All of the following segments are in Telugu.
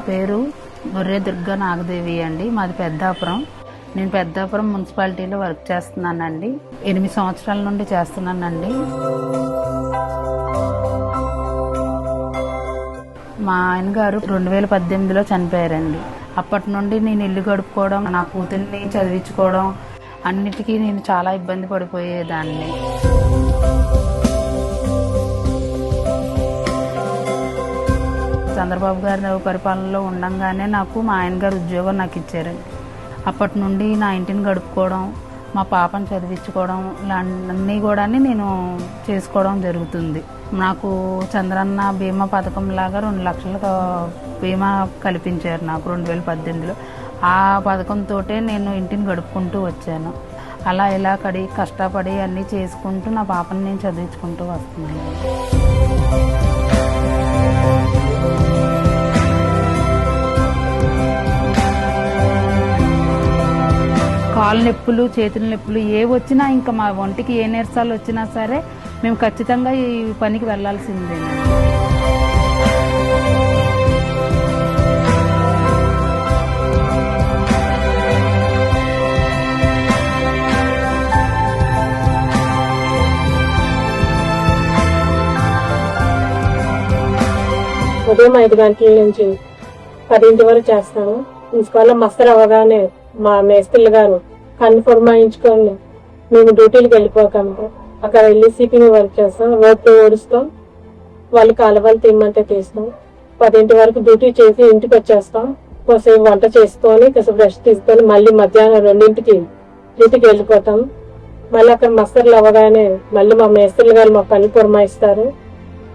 నా పేరు గొర్రె దుర్గా నాగదేవి అండి. మాది పెద్దాపురం. నేను పెద్దాపురం మున్సిపాలిటీలో వర్క్ చేస్తున్నానండి. ఎనిమిది సంవత్సరాల నుండి చేస్తున్నానండి. మా ఆయన గారు రెండు వేల పద్దెనిమిదిలో చనిపోయారండి. అప్పటి నుండి నేను ఇల్లు గడుపుకోవడం నా కూతుర్ని చదివించుకోవడం అన్నిటికీ నేను చాలా ఇబ్బంది పడిపోయేదాన్ని. చంద్రబాబు గారి పరిపాలనలో ఉండంగానే నాకు మా ఆయన గారు ఉద్యోగం నాకు ఇచ్చారండి అప్పటి నుండి నా ఇంటిని గడుపుకోవడం మా పాపను చదివించుకోవడం ఇలాంటివన్నీ కూడా నేను చేసుకోవడం జరుగుతుంది. నాకు చంద్రన్న బీమా పథకం లాగా రెండు లక్షల బీమా కల్పించారు నాకు రెండు వేల పద్దెనిమిదిలో. ఆ పథకంతో నేను ఇంటిని గడుపుకుంటూ వచ్చాను. అలా ఇలా కడి కష్టపడి అన్నీ చేసుకుంటూ నా పాపని నేను చదివించుకుంటూ వస్తున్నాను. కాలు నొప్పులు చేతుల నొప్పులు ఏ వచ్చినా ఇంకా మా ఒంటికి ఏ నీరసాలు వచ్చినా సరే మేము ఖచ్చితంగా ఈ పనికి వెళ్ళాల్సిందే ఉదయం ఐదు గంటల నుంచి పదింటి వరకు చేస్తాము మున్సిపాల్లో మస్తర్ అవ్వగానే మా మేస్త్రులు గారు కన్ను పురమాయించుకొని మేము డ్యూటీలకు వెళ్ళిపోకండి అక్కడ వెళ్ళి సిపింగ్ వర్క్ చేస్తాం. రోడ్డు ఊడుస్తాం వాళ్ళు కాలువలు తిమ్మంటే తీస్తాం. పదింటి వరకు డ్యూటీ చేసి ఇంటికి వచ్చేస్తాం. కొంచెం వంట చేసుకొని కొంచెం రెస్ట్ తీసుకొని మళ్ళీ మధ్యాహ్నం రెండింటికి డ్యూటీకి వెళ్ళిపోతాం. మళ్ళీ అక్కడ మస్తర్లు అవ్వగానే మళ్ళీ మా మేస్త్రులు గారు మా పని పురమాయిస్తారు.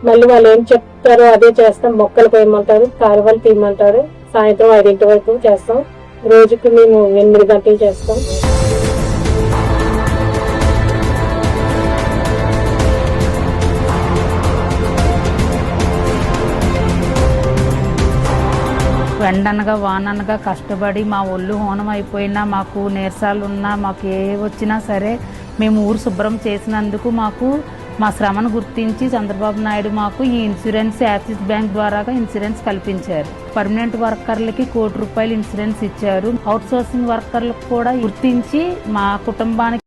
మళ్ళీ వాళ్ళు ఏం చెప్తారో అదే చేస్తాం. మొక్కలు పోయమంటారు కాలువలు తీయమంటారు. సాయంత్రం ఐదింటి వరకు చేస్తాం. రోజుకి మేము ఎనిమిది గంటలు చేస్తాం. వెండనగా వాననగా కష్టపడి మా ఒళ్ళు హోనం అయిపోయినా మాకు నీరసాలు ఉన్నా మాకు ఏ వచ్చినా సరే మేము ఊరు శుభ్రం చేసినందుకు మాకు మా శ్రమను గుర్తించి చంద్రబాబు నాయుడు మాకు ఈ ఇన్సూరెన్స్ యాక్సిస్ బ్యాంక్ ద్వారా ఇన్సూరెన్స్ కల్పించారు. పర్మనెంట్ వర్కర్లకి కోటి రూపాయలు ఇన్సూరెన్స్ ఇచ్చారు. అవుట్ సోర్సింగ్ వర్కర్లకు కూడా గుర్తించి మా కుటుంబానికి